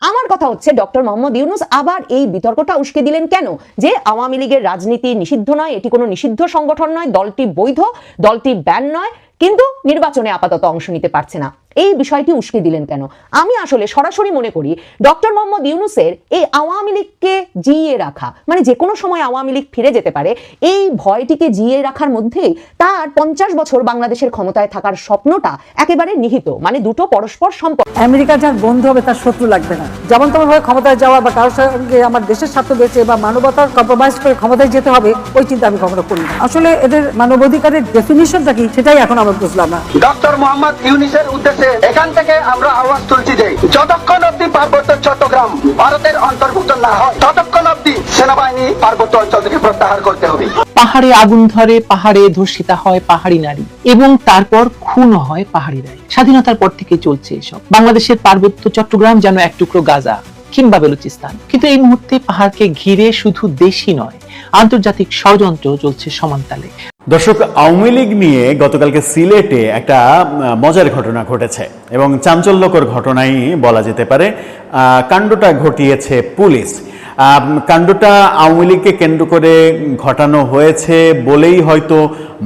আমার কথা হচ্ছে ডক্টর মোহাম্মদ ইউনুস আবার এই বিতর্কটা উস্কে দিলেন কেন? যে আওয়ামী লীগের রাজনীতি নিষিদ্ধ নয়, এটি কোনো নিষিদ্ধ সংগঠন নয়, দলটি বৈধ, দলটি ব্যান নয়, কিন্তু নির্বাচনে আপাতত অংশ নিতে পারছে না। এই বিষয়টি উস্কে দিলেন কেন? আমি আসলে সরাসরি মনে করি ডক্টর মোহাম্মদ ইউনুসের এই আওয়ামী লীগকে জিয়ে রাখা মানে যে কোনো সময় আওয়ামী লীগ ফিরে যেতে পারে এই ভয়টিকে জিয়ে রাখার মধ্যেই তার পঞ্চাশ বছর বাংলাদেশের ক্ষমতায় থাকার স্বপ্নটা একেবারে নিহিত মানে দুটো পরস্পর সম্পর্ক। আমেরিকা যার বন্ধু হবে তার শত্রু লাগবে না। যেমন তেমন ভাবে ক্ষমতায় যাওয়া বা কারোর সঙ্গে আমার দেশের স্বার্থ বেঁচে বা মানবতার কম্প্রোমাইজ করে ক্ষমতায় যেতে হবে ওই চিন্তা আমি কখনো করি না। আসলে এদের মানবাধিকারের ডেফিনিশনটা কি সেটাই এখন আমরা বুঝলাম না। ডক্টর মোহাম্মদ ইউনিসের উদ্দেশ্যে এখান থেকে আমরা আওয়াজ তুলছি যে যতক্ষণ অব্দি পার্বত্য চট্টগ্রাম ভারতের অন্তর্ভুক্ত না হয়, ততক্ষণ অব্দি সেনাবাহিনী পার্বত্য অঞ্চল থেকে প্রত্যাহার করতে হবে। পাহাড়ে আগুন ধরে, পাহাড়ে ধর্ষিতা হয় পাহাড়ি নারী, এবং তারপর খুন হয় পাহাড়িরাই স্বাধীনতার পর থেকে চলছে এসব। বাংলাদেশের পার্বত্য চট্টগ্রাম যেন এক টুকরো গাজা কিংবা বেলুচিস্তান। কিন্তু এই মুহূর্তে পাহাড়কে ঘিরে শুধু দেশই নয়, আন্তর্জাতিক ষড়যন্ত্র চলছে সমান্তালে দর্শক, আওয়ামী লীগ নিয়ে গতকালকে সিলেটে একটা মজার ঘটনা ঘটেছে এবং চাঞ্চল্যকর ঘটনাই বলা যেতে পারে। কাণ্ডটা ঘটিয়েছে পুলিশ। কাণ্ডটা আওয়ামী লীগকে কেন্দ্র করে ঘটানো হয়েছে বলেই হয়তো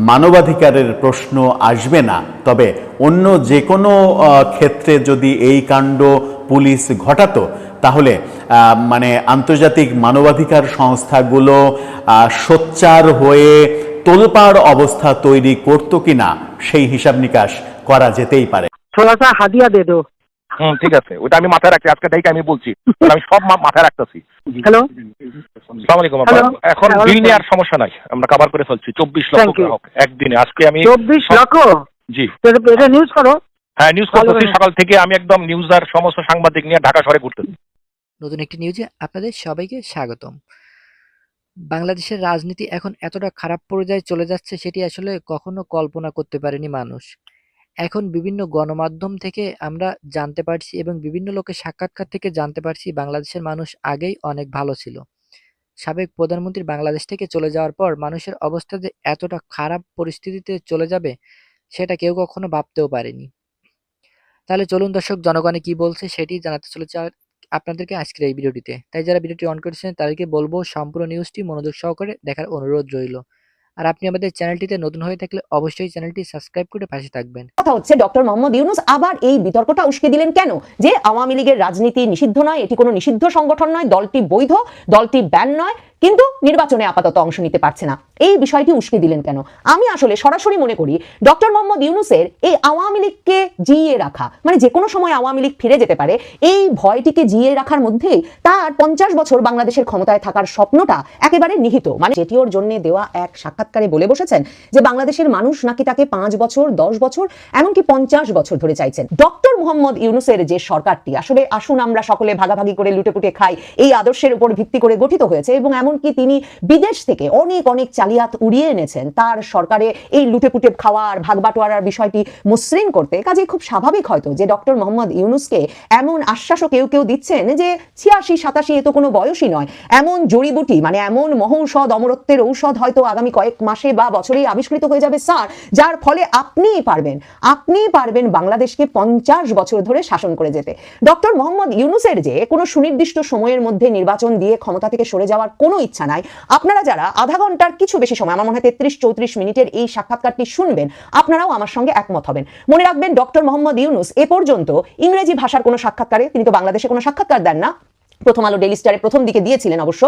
মানবাধিকারের প্রশ্ন আসবে না। তবে অন্য যে কোনো ক্ষেত্রে যদি এই কাণ্ড পুলিশ ঘটাতো, তাহলে মানে আন্তর্জাতিক মানবাধিকার সংস্থাগুলো সোচ্চার হয়ে তোলপাড় অবস্থা তৈরি করতো কিনা সেই হিসাব নিকাশ করা যেতেই পারে। থোড়া সা হাদিয়া দে দো। হুম ঠিক আছে। ওটা আমি মাথায় রাখছি আজকে থেকে আমি বলছি। আমি সব মাথায় রাখতেছি। হ্যালো? সালাম আলাইকুম এখন হ্যাঁ, বিল ওয়ালাইকুম। নেওয়ার সমস্যা নাই। আমরা কভার করে ফেলছি। চব্বিশ লক্ষ গ্রাহক একদিনে। আজকে আমি চব্বিশ লক্ষ? জি। এটা নিউজ করো। হ্যাঁ নিউজ করতেছি। সকাল থেকে আমি একদম নিউজ আর সমস্ত সাংবাদিক নিয়ে ঢাকা শহরে ঘুরতেছি। নতুন একটি নিউজে আপনাদের সবাইকে স্বাগতম। বাংলাদেশের রাজনীতি এখন এতটা খারাপ পর্যায়ে চলে যাচ্ছে সেটি আসলে কখনো কল্পনা করতে পারেনি মানুষ। এখন বিভিন্ন গণমাধ্যম থেকে আমরা জানতে পারছি এবং বিভিন্ন লোকের সাক্ষাৎকার থেকে জানতে পারছি বাংলাদেশের মানুষ আগেই অনেক ভালো ছিল। সাবেক প্রধানমন্ত্রী বাংলাদেশ থেকে চলে যাওয়ার পর মানুষের অবস্থা যে এতটা খারাপ পরিস্থিতিতে চলে যাবে সেটা কেউ কখনো ভাবতেও পারেনি। তাহলে চলুন দর্শক, জনগণে কি বলছে সেটি জানাতে চলেছে আপনাদেরকে আজকের এই ভিডিওটিতে। তাই যারা ভিডিওটি অন করেছেন, তাদেরকে বলব সম্পূর্ণ নিউজটি মনোযোগ সহকারে দেখার অনুরোধ রইল। আর আপনি আমাদের চ্যানেলটিতে নতুন হয়ে থাকলে অবশ্যই চ্যানেলটি সাবস্ক্রাইব করে পাশে থাকবেন। কথা হচ্ছে ডক্টর মোহাম্মদ ইউনুস আবার এই বিতর্কটা উস্কে দিলেন কেন? যে আওয়ামী লীগের রাজনীতি নিষিদ্ধ নয়, এটি কোনো নিষিদ্ধ সংগঠন নয়, দলটি বৈধ, দলটি ব্যান নয় কিন্তু নির্বাচনে আপাতত অংশ নিতে পারছে না। এই বিষয়টি উস্কে দিলেন কেন? আমি আসলে সরাসরি মনে করি, ডক্টর মোহাম্মদ ইউনুসের এই আওয়ামী লীগকে জিয়ে রাখা মানে যে কোনো সময় আওয়ামী লীগ ফিরে যেতে পারে, এই ভয়টিকে জিয়ে রাখার মধ্যেই তার পঞ্চাশ বছর বাংলাদেশের ক্ষমতায় থাকার স্বপ্নটা একেবারে নিহিত। মানে যেটি ওর জন্য দেওয়া এক সাক্ষাৎকারে বলে বসেছেন যে বাংলাদেশের মানুষ নাকি তাকে পাঁচ বছর, দশ বছর, এমনকি পঞ্চাশ বছর ধরে চাইছেন। ডক্টর মোহাম্মদ ইউনুসের যে সরকারটি, আসলে আসুন আমরা সকলে ভাগাভাগি করে লুটেপুটে খাই, এই আদর্শের উপর ভিত্তি করে গঠিত হয়েছে এবং এমনকি তিনি বিদেশ থেকে অনেক অনেক চালিয়াত উড়িয়ে এনেছেন। তার সরকারে এই লুটেপুটে খাওয়ার ভাগবাটোয়ারার বিষয়টি মসৃণ করতে কাজে খুব স্বাভাবিক হয়তো যে ডক্টর মোহাম্মদ ইউনুসকে এমন আশ্বাসও কেউ কেউ দিচ্ছেন যে ছিয়াশি, সাতাশি এ তো কোনো বয়সই নয়। এমন জড়িবুটি মানে এমন মহৌষধ, অমরত্বের ঔষধ হয়তো আগামী কয়েক মাসে বা বছরেই আবিষ্কৃত হয়ে যাবে, স্যার। যার ফলে আপনিই পারবেন আপনিই পারবেন বাংলাদেশকে পঞ্চাশ বছর ধরে শাসন করে যেতে। ডক্টর মোহাম্মদ ইউনুসের যে কোনো সুনির্দিষ্ট সময়ের মধ্যে নির্বাচন দিয়ে ক্ষমতা থেকে সরে যাওয়ার কোনো ইচ্ছা নাই। আপনারা যারা আধা ঘণ্টার কিছু বেশি সময়, আমার মনে হয় তেত্রিশ, চৌত্রিশ মিনিটের এই সাক্ষাৎকারটি শুনবেন, আপনারাও আমার সঙ্গে একমত হবেন। মনে রাখবেন, ডক্টর মোহাম্মদ ইউনুস এ পর্যন্ত ইংরেজি ভাষার কোনো সাক্ষাৎকারে, তিনি তো বাংলাদেশে কোনো সাক্ষাৎকার দেন না প্রথম আলো ডেলি স্টারে প্রথম দিকে দিয়েছিলেন অবশ্য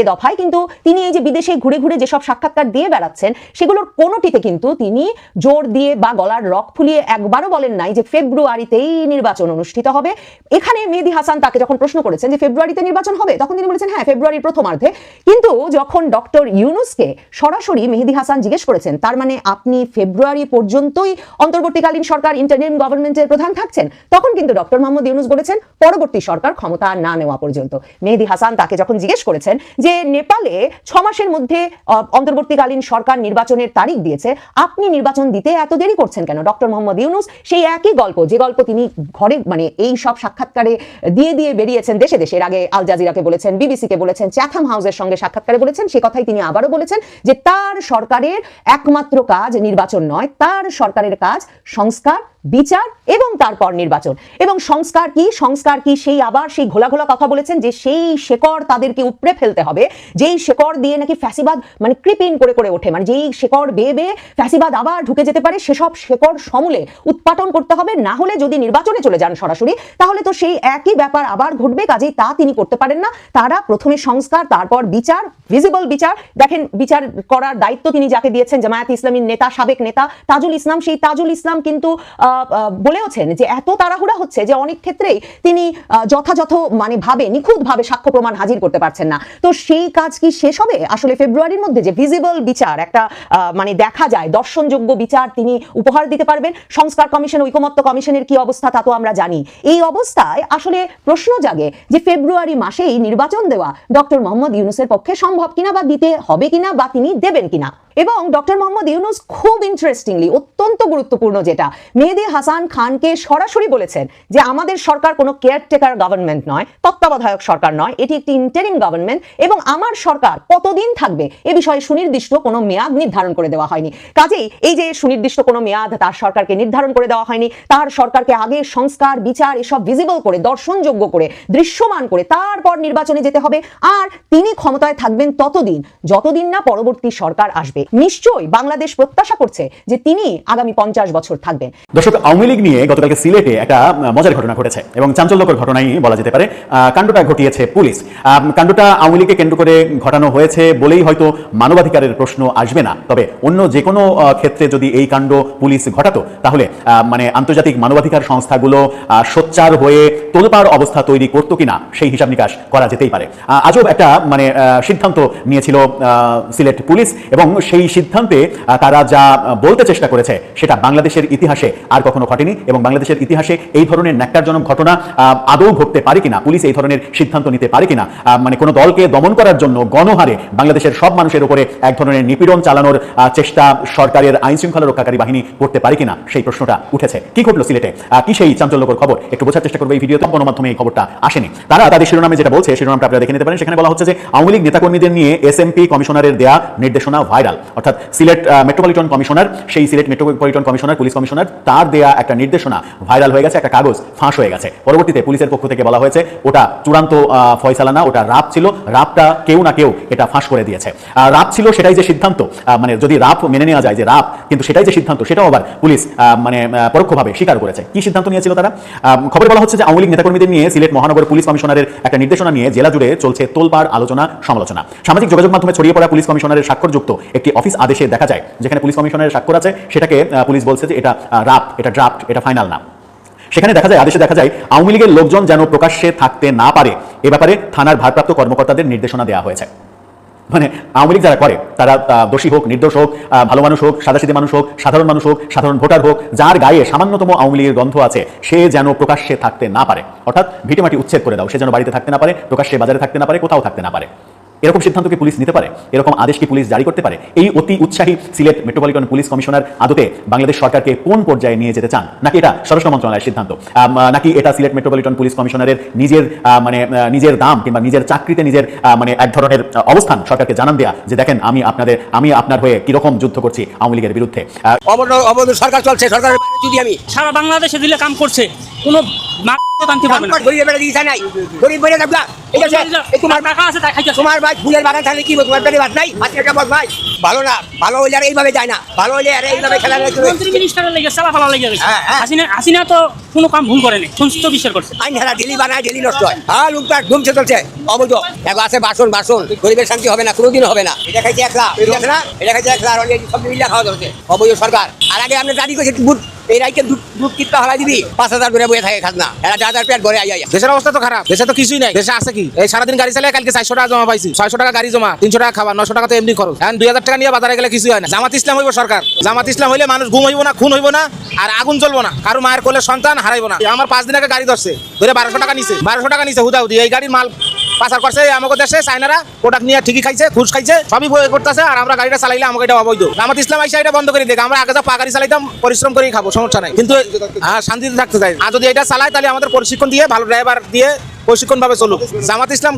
এ দফায়। কিন্তু তিনি এই যে বিদেশে ঘুরে ঘুরে যেসব সাক্ষাৎকার দিয়ে বেড়াচ্ছেন, সেগুলোর কোনোটিতে কিন্তু তিনি জোর দিয়ে বা গলার রক ফুলিয়ে একবারও বলেন নাই যে ফেব্রুয়ারিতেই নির্বাচন অনুষ্ঠিত হবে। এখানে মেহেদি হাসান তাকে যখন প্রশ্ন করেছেন যে ফেব্রুয়ারিতে নির্বাচন হবে, তখন তিনি বলেছেন হ্যাঁ ফেব্রুয়ারির প্রথমার্ধে। কিন্তু যখন ডক্টর ইউনুসকে সরাসরি মেহেদি হাসান জিজ্ঞেস করেছেন, তার মানে আপনি ফেব্রুয়ারি পর্যন্তই অন্তর্বর্তীকালীন সরকার ইন্টারনেম গভর্নমেন্টের প্রধান থাকছেন? তখন কিন্তু ডক্টর মোহাম্মদ ইউনুস বলেছেন, পরবর্তী সরকার ক্ষমতা না নেওয়া পর্যন্ত পর্যন্ত। মেহেদি হাসান তাকে যখন জিজ্ঞেস করেছেন যে, নেপালে ছ মাসের মধ্যে অন্তর্বর্তীকালীন সরকার নির্বাচনের তারিখ দিয়েছে, আপনি নির্বাচন দিতে এত দেরি করছেন কেন? ডক্টর মোহাম্মদ ইউনুস সেই একই গল্প, যে গল্প তিনি ঘরে মানে এই সব সাক্ষাৎকারে দিয়ে দিয়ে বেরিয়েছেন দেশে দেশে, এর আগে আল জাজিরাকে বলেছেন, বিবিসিকে বলেছেন, চ্যাথাম হাউসের সঙ্গে সাক্ষাৎকারে বলেছেন, সে কথাই তিনি আবারও বলেছেন যে, তার সরকারের একমাত্র কাজ নির্বাচন নয়, তার সরকারের কাজ সংস্কার বিচার এবং তারপর নির্বাচন। এবং সংস্কার কি সংস্কার কি সেই আবার সেই ঘোলা ঘোলা কথা বলেছেন যে সেই শেকড় তাদেরকে উপড়ে ফেলতে হবে। যেই শেকড় দিয়ে নাকি ফ্যাসিবাদ মানে কৃপিন করে করে ওঠে মানে যেই শেকড় বেয়ে বেয়ে ফ্যাসিবাদ আবার ঢুকে যেতে পারে সেসব শেকড় সমূলে উৎপাটন করতে হবে। না হলে যদি নির্বাচনে চলে যান সরাসরি তাহলে তো সেই একই ব্যাপার আবার ঘটবে কাজেই তা তিনি করতে পারেন না। তারা প্রথমে সংস্কার তারপর বিচার ভিজিবল বিচার। দেখেন বিচার করার দায়িত্ব তিনি যাকে দিয়েছেন জামায়াত ইসলামীর নেতা সাবেক নেতা তাজুল ইসলাম। সেই তাজুল ইসলাম কিন্তু আহ, বলেওছেন যে এত তাড়াহুড়া হচ্ছে যে অনেক ক্ষেত্রেই তিনি যথাযথ মানে ভাবে নিখুঁত ভাবে সাক্ষ্য প্রমাণ হাজির করতে পারছেন না। তো সেই কাজ কি শেষ হবে? আসলে ফেব্রুয়ারির মধ্যে যে ভিজিবল বিচার, একটা মানে দেখা যায়, দর্শনযোগ্য বিচার তিনি উপহার দিতে পারবেন। সংস্কার কমিশন, ঐকমত্য কমিশনের কি অবস্থা তা তো আমরা জানি। এই অবস্থায় আসলে প্রশ্ন জাগে যে ফেব্রুয়ারি মাসেই নির্বাচন দেওয়া ডক্টর মোহাম্মদ ইউনুসের পক্ষে সম্ভব কিনা বা দিতে হবে কিনা বা তিনি দেবেন কিনা? এবং ডক্টর মোহাম্মদ ইউনুস খুব ইন্টারেস্টিংলি অত্যন্ত গুরুত্বপূর্ণ যেটা। মেহেদি হাসান খানকে সরাসরি বলেছেন যে আমাদের সরকার কোনো কেয়ারটেকার গভর্নমেন্ট নয়, তত্ত্বাবধায়ক সরকার নয়, এটি একটি ইন্টারিম গভর্নমেন্ট এবং আমার সরকার কতদিন থাকবে এ বিষয়ে সুনির্দিষ্ট কোনো মেয়াদ নির্ধারণ করে দেওয়া হয়নি। কাজেই এই যে সুনির্দিষ্ট কোনো মেয়াদ তার সরকারকে নির্ধারণ করে দেওয়া হয়নি, তার সরকারকে আগে সংস্কার, বিচার এসব ভিজিবল করে, দর্শনযোগ্য করে, দৃশ্যমান করে তারপর নির্বাচনে যেতে হবে। আর তিনি ক্ষমতায় থাকবেন ততদিন, যতদিন না পরবর্তী সরকার আসবে। নিশ্চয়ই বাংলাদেশ প্রত্যাশা করছে যে তিনি আগামী পঞ্চাশ বছর থাকবেন। দর্শক, আওয়ামী লীগ নিয়ে গতকালকে সিলেটে একটা মজার ঘটনা ঘটেছে এবং চাঞ্চল্যকর ঘটনাই বলা যেতে পারে। কাণ্ডটা ঘটিয়েছে পুলিশ। কাণ্ডটা আওয়ামী লীগকে কেন্দ্র করে ঘটানো হয়েছে বলেই হয়তো মানবাধিকারের প্রশ্ন আসবে না। তবে অন্য যে কোনো ক্ষেত্রে যদি এই কাণ্ড পুলিশ ঘটাতো, তাহলে মানে আন্তর্জাতিক মানবাধিকার সংস্থাগুলো সোচ্চার হয়ে তোলপাড় অবস্থা তৈরি করতো কিনা সেই হিসাব নিকাশ করা যেতেই পারে। আজব একটা মানে সিদ্ধান্ত নিয়েছিল সিলেট পুলিশ এবং সেই সিদ্ধান্তে তারা যা বলতে চেষ্টা করেছে, সেটা বাংলাদেশের ইতিহাসে আর কখনো ঘটেনি এবং বাংলাদেশের ইতিহাসে এই ধরনের ন্যাক্কারজনক ঘটনা আদৌ ঘটতে পারে কিনা, পুলিশ এই ধরনের সিদ্ধান্ত নিতে পারে কিনা মানে কোনো দলকে দমন করার জন্য গণহারে বাংলাদেশের সব মানুষের উপরে এক ধরনের নিপীড়ন চালানোর চেষ্টা সরকারের আইন শৃঙ্খলা রক্ষাকারী বাহিনী করতে পারে কিনা, সেই প্রশ্নটা উঠেছে। কি ঘটলো সিলেটে? কি সেই চাঞ্চল্যকর খবর? একটু বোঝার চেষ্টা করব এই ভিডিওতে, গণমাধ্যমে এই খবরটা আসেনি। তারা তাদের শিরোনামে যেটা বলছে শিরোনামটা আপনারা দেখে নিতে পারেন। সেখানে বলা হচ্ছে যে, আওয়ামী লীগ নেতাকর্মীদের নিয়ে এসএমপি কমিশনারের দেয়া নির্দেশনা ভাইরাল। অর্থাৎ সিলেট মেট্রোপলিটন কমিশনার সেই Sylhet metropolitan commissioner police commissioner তার দেয়া একটা নির্দেশনা ভাইরাল হয়ে গেছে, একটা কাগজ ফাঁস হয়ে গেছে। পরবর্তীতে পুলিশের পক্ষ থেকে বলা হয়েছে, ওটা চূড়ান্ত ফয়সালা না, ওটা রাপ ছিল, রাপটা কেউ না কেউ এটা ফাঁস করে দিয়েছে। রাপ ছিল সেটাই যে সিদ্ধান্ত মানে যদি রাপ মেনে নেওয়া যায় যে রাপ, কিন্তু সেটাই যে সিদ্ধান্ত, সেটাও আবার পুলিশ মানে পরোক্ষভাবে স্বীকার করেছে। কি সিদ্ধান্ত নিয়েছিল তারা? খবরে বলা হচ্ছে যে আওয়ামী লীগ নেতাকর্মীদের নিয়ে সিলেট মহানগর পুলিশ কমিশনারের একটা নির্দেশনা নিয়ে জেলা জুড়ে চলছে তোলপাড় আলোচনা সমালোচনা সামাজিক যোগাযোগ মাধ্যমে ছড়িয়ে পড়া পুলিশ কমিশনারের স্বাক্ষরযুক্ত একটি অফিস আদেশে দেখা যায়, যেখানে পুলিশ কমিশনারের স্বাক্ষর আছে, সেটাকে পুলিশ বলছে যে এটা রাপ এটা ড্রাফট, এটা ফাইনাল না। সেখানে দেখা যায়, আদেশে দেখা যায়, আওয়ামী লীগের লোকজন যেন প্রকাশ্যে থাকতে না পারে। এ ব্যাপারে থানার ভারপ্রাপ্ত কর্মকর্তাদের নির্দেশনা দেওয়া হয়েছে। মানে আওয়ামী লীগ যারা করে, তারা দোষী হোক, নির্দোষ হোক ভালো মানুষ হোক, সাদাসিধে মানুষ হোক, সাধারণ মানুষ হোক, সাধারণ ভোটার হোক, যার গায়ে সামান্যতম আওয়ামী লীগের গন্ধ আছে, সে যেন প্রকাশ্যে থাকতে না পারে। অর্থাৎ, ভিটেমাটি উচ্ছেদ করে দাও, সে যেন বাড়িতে থাকতে না পারে, প্রকাশ্যে বাজারে থাকতে না পারে, কোথাও থাকতে না পারে। এরকম সিদ্ধান্ত কি পুলিশ নিতে পারে এরকম আদেশ কি পুলিশ জারি করতে পারে এই অতি উৎসাহী সিলেট মেট্রোপলিটন পুলিশ কমিশনার আদতে বাংলাদেশ সরকারকে কোন পর্যায়ে নিয়ে যেতে চান? নাকি এটা স্বরাষ্ট্র মন্ত্রণালয়ের সিদ্ধান্ত? নাকি এটা সিলেট মেট্রোপলিটন পুলিশ কমিশনারের নিজের মানে নিজের দাম কিংবা নিজের চাকরিতে নিজের মানে এক ধরনের অবস্থান সরকারকে জানান দেয়া যে দেখেন আমি আপনাদের আমি আপনার হয়ে কীরকম যুদ্ধ করছি আওয়ামী লীগের বিরুদ্ধে। অবৈধ সরকার চলছে সরকারের যদি আমি। সারা বাংলাদেশে দিলে কাম করছে কোনো মা- আনতে পারবে না। গরিব বেড়ে নাই। গরিব বেড়ে যাব ঠিক আছে এই তোমার টাকা আছে তাই খাইতেছে। তোমার ভাই ফুলের বাগান থাকলে কি বলব? পেটে ভাত নাই? আজকে একটা বল ভাই ভালো না ভালো হইলে আর এইভাবে যায় না। ভালো হইলে আর এইভাবে খেলা মন্ত্রী মিনিস্টারের লেগে সালা ফালা লেগে গেছে হ্যাঁ, হ্যাঁ। হাসিনা হাসিনা তো কোনো কাম ভুল করেনি সংস্কৃত বিচার করছে। আইন হেলা ঢিলি বানায় ঢিলি নষ্ট হয়। হ্যাঁ লুকটার ধুমছে চলছে অবৈধ। দেখো আছে বাসন বাসন। গরিবের শান্তি হবে না কোনোদিন হবে না। এটা খাইছে একলা। এটা আছে না? এটা খাইছে একলা। আর সব মিলিয়ে খাওয়া ধরছে। অবৈধ সরকার। আর আগে আপনি দাবি করছে এই রাইকে দুধ কিনতে হারাই দিবি পাঁচ হাজার করে বয়ে থাকে খাজনা। এরা যা যার পেট ভরে আই আই দেশের অবস্থা তো খারাপ। দেশে তো কিছুই নাই। দেশে আছে কি? এই সারাদিন গাড়ি চালিয়ে কালকে চারশো টাকা জমা পাইছি। ছয়শো টাকা গাড়ি জমা তিনশো টাকা নশো টাকা তো এমনি খরচ। এখন দুই হাজার টাকা নিয়ে বাজারে গেলে কিছুই হয় না। জামাত ইসলাম হইব সরকার। জামাত ইসলাম হইলে মানুষ ঘুম হইব না খুন হইব না আর আগুন জ্বলবো না। কারও মায়ের কোলে সন্তান হারাইবো না। আমার পাঁচ দিন আগে গাড়ি ধরছে। ধরে বারোশো টাকা নিছে। বারোশো টাকা নিছে হুদা হুদি এই গাড়ির মাল পাচার করছে আমাদের দেশে চাইনারা প্রোডাক্ট নিয়ে ঠিকই খাইছে, ঘুষ খাইছে, সবই বই করতেছে, আর আমরা গাড়িটা চালাইলে আমাকে এটা অবৈধ। জামাত ইসলাম আইসা এটা বন্ধ করে দেখ আমরা আগে যা পা গাড়ি চালাইতাম, পরিশ্রম করেই খাব, সমস্যা নাই। কিন্তু হ্যাঁ শান্তিতে থাকতে চাই। আর যদি এটা চালায়, তাহলে আমাদের প্রশিক্ষণ দিয়ে, ভালো ড্রাইভার দিয়ে প্রশিক্ষণ ভাবে চলুক। জামাত ইসলাম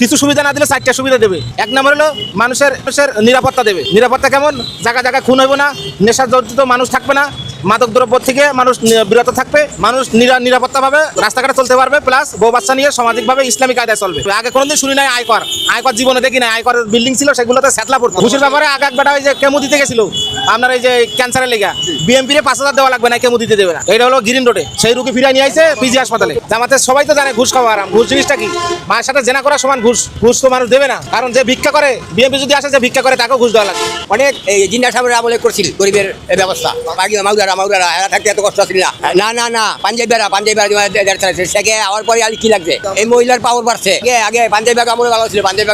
কিছু সুবিধা না দিলে চারটা সুবিধা দেবে। এক নম্বর হলো, মানুষের মানুষের নিরাপত্তা দেবে। নিরাপত্তা কেমন? জায়গা জায়গায় খুন হইব না নেশা জর্জিত মানুষ থাকবে না। মাদক দ্রব্য থেকে মানুষ বিরত থাকবে, মানুষ নিরা- নিরাপত্তাভাবে রাস্তাঘাটে চলতে পারবে প্লাস বউ বাচ্চা নিয়ে সামাজিকভাবে ইসলামিক কায়দায় চলবে। আগে কোনোদিন শুনি নাই আয়কর। আয়কর জীবনে দেখি নাই আয়কর বিল্ডিং ছিল, সেগুলোতে স্যাতলা পড়তো। ঘুষের ব্যাপারে আগে একবারটা ওই যে কেমো দিতে গেছিল, আপনার এই যে ক্যান্সারের লেগা বিএমপি রে পাঁচ হাজার দেওয়া লাগবে না, কেমো দিতে দেবে না। এটা হলো গ্রিন রোডে সেই রুগী ফিরে নিয়ে আইছে পিজি হাসপাতালে। জামাতে সবাই তো জানে ঘুষ খাওয়া আরাম ঘুষ জিনিসটা কি? মায়ের সাথে জেনা করার সমান ঘুষ। ঘুষ তো মানুষ দেবে না। কারণ যে ভিক্ষা করে বিএমপি যদি আসে, যে ভিক্ষা করে, তাকেও ঘুষ দেওয়া লাগবে। অনেক জিন্না সাহেবের আমলে করছিল গরিবের ব্যবস্থা। এরা থাকতে এত কষ্ট না। না না না পাঞ্জাবিরা পাঞ্জাবিরা সেকে পরে আর কি লাগছে? এই মহিলার পাওয়ার বাড়ছে। আগে পাঞ্জাবি ভালো ছিল, পাঞ্জাবি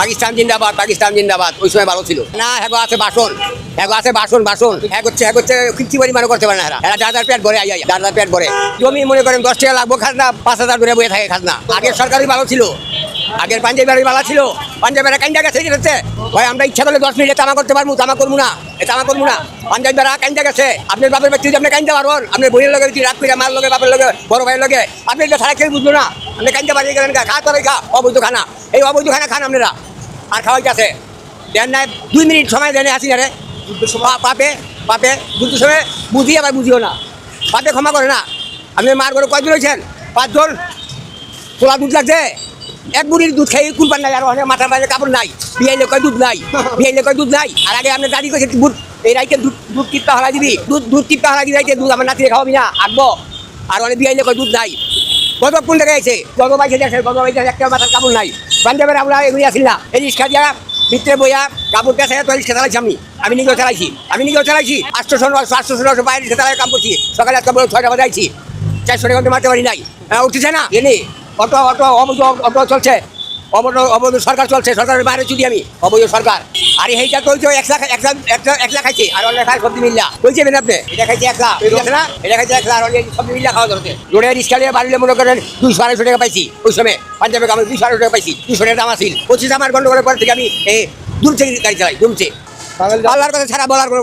পাকিস্তান জিন্দাবাদ পাকিস্তান জিন্দাবাদ, ওই সময় ভালো ছিল। না হ্যাগো আছে বাসন। হ্যাগো আছে বাসন বাসন। হ্যাঁ করছে হ্যাঁ কিচ্ছু পরিমাণ করতে পারে না এরা। যার পেট ভরে আই যার পেট ভরে। জমি মনে করেন দশ টাকা লাগবো, খাজনা পাঁচ হাজার ধরে বয়ে থাকে খাজনা। আগের সরকারই ভালো ছিল। আগের পাঞ্জাবি বাড়ি ভালো ছিল। পাঞ্জাবেরা কাইন্দা গেছে গেছে ভাই আমরা ইচ্ছা করলে দশ মিনিটে তামা করতে পারব তামা করব না। এ তামা করব না। পাঞ্জাবি বেড়া কাইন্দা গেছে। আপনার বাপের ব্যক্তি আপনি কাইন্দা পারবেন আপনার বইয়ের লগে যদি রাত করে মার লগে বাপের লগে বড় ভাইয়ের লগে আপনি এটা ছাড়া কেউ বুঝলো না। আপনি কাইন্দা বাড়িয়ে গেলেন খা তবে খা অবৈধ খানা এই অবৈধ খানা খান আপনারা। আর খাওয়াই গেছে দেন নাই দুই মিনিট সময় দেনে আসি না রে। পা- পাপে পাপে বুঝতে সময় বুঝি আবার বুঝিও না। পাপে ক্ষমা করে না। আপনি মার করে কয়জন হয়েছেন পাঁচজন? তোলা দুধ লাগছে? এক বুড়ির দুধ খাই কুলপান নাই, আর অনেক মাথার বাইরে কাপড় নাই বিয়াইলে কয় দুধ নাই বিয়াইলে কয় দুধ নাই। আর আগে আপনি দাদি কইছে দুধ, এই রাইতে দুধ দুধ টিপটা হলাই দিবি, দুধ দুধ টিপটা হলাই দিবি রাইতে, দুধ আমার নাতিরে খাওয়াবি না আঁকবো আর অনেক বিয়াইলে কয় দুধ নাই। গত কোন জায়গায় আছে? গত বাইশে দেখে গত বাইশে একটা মাথার কাপড় নাই। পাঞ্জাবের আমরা এগুলি আসিল না। এই রিক্সা দিয়া, ভিতরে বইয়া, কাপড় পেঁচা তো রিক্সা চালাইছি আমি। আমি নিজেও চালাইছি, আমি নিজেও চালাইছি। আটশো ষোলো আটশো ষোলো বাইরে রিক্সা কাম করছি। সকালে বড় ছয়টা বাজে আইছি। চারশো টাকা মারতে পারি নাই। উঠতেছে না? এনে অটো অটো অবৈধ অটো চলছে। অবৈধ অবৈধ সরকার চলছে সরকারের বাইরে চুরি আমি অবৈধ সরকার। আর এইটা তো ওই যে এক লাখ এক লাখ এক লাখ- খাইছে। আর অনেক খায় সবজি মিল্লা। বলছে বেন আপনি? এটা খাইছে এক লাখ। এটা খাইছে না এটা খাইছে এক লাখ। আর অনেক সবজি মিল্লা খাওয়া ধরতে। রোডে রিক্সা নিয়ে বাড়িলে মনে করেন দুইশো আড়াইশো টাকা পাইছি। ওই সময় পাঞ্জাবে আমি দুইশো আড়াইশো টাকা পাইছি। দুইশো টাকা দাম আসিল পঁচিশ আমার গন্ডগোলের পর থেকে আমি দূর থেকে গাড়ি চালাই দূর থেকে আল্লাহর কথা ছাড়া বলার কোনো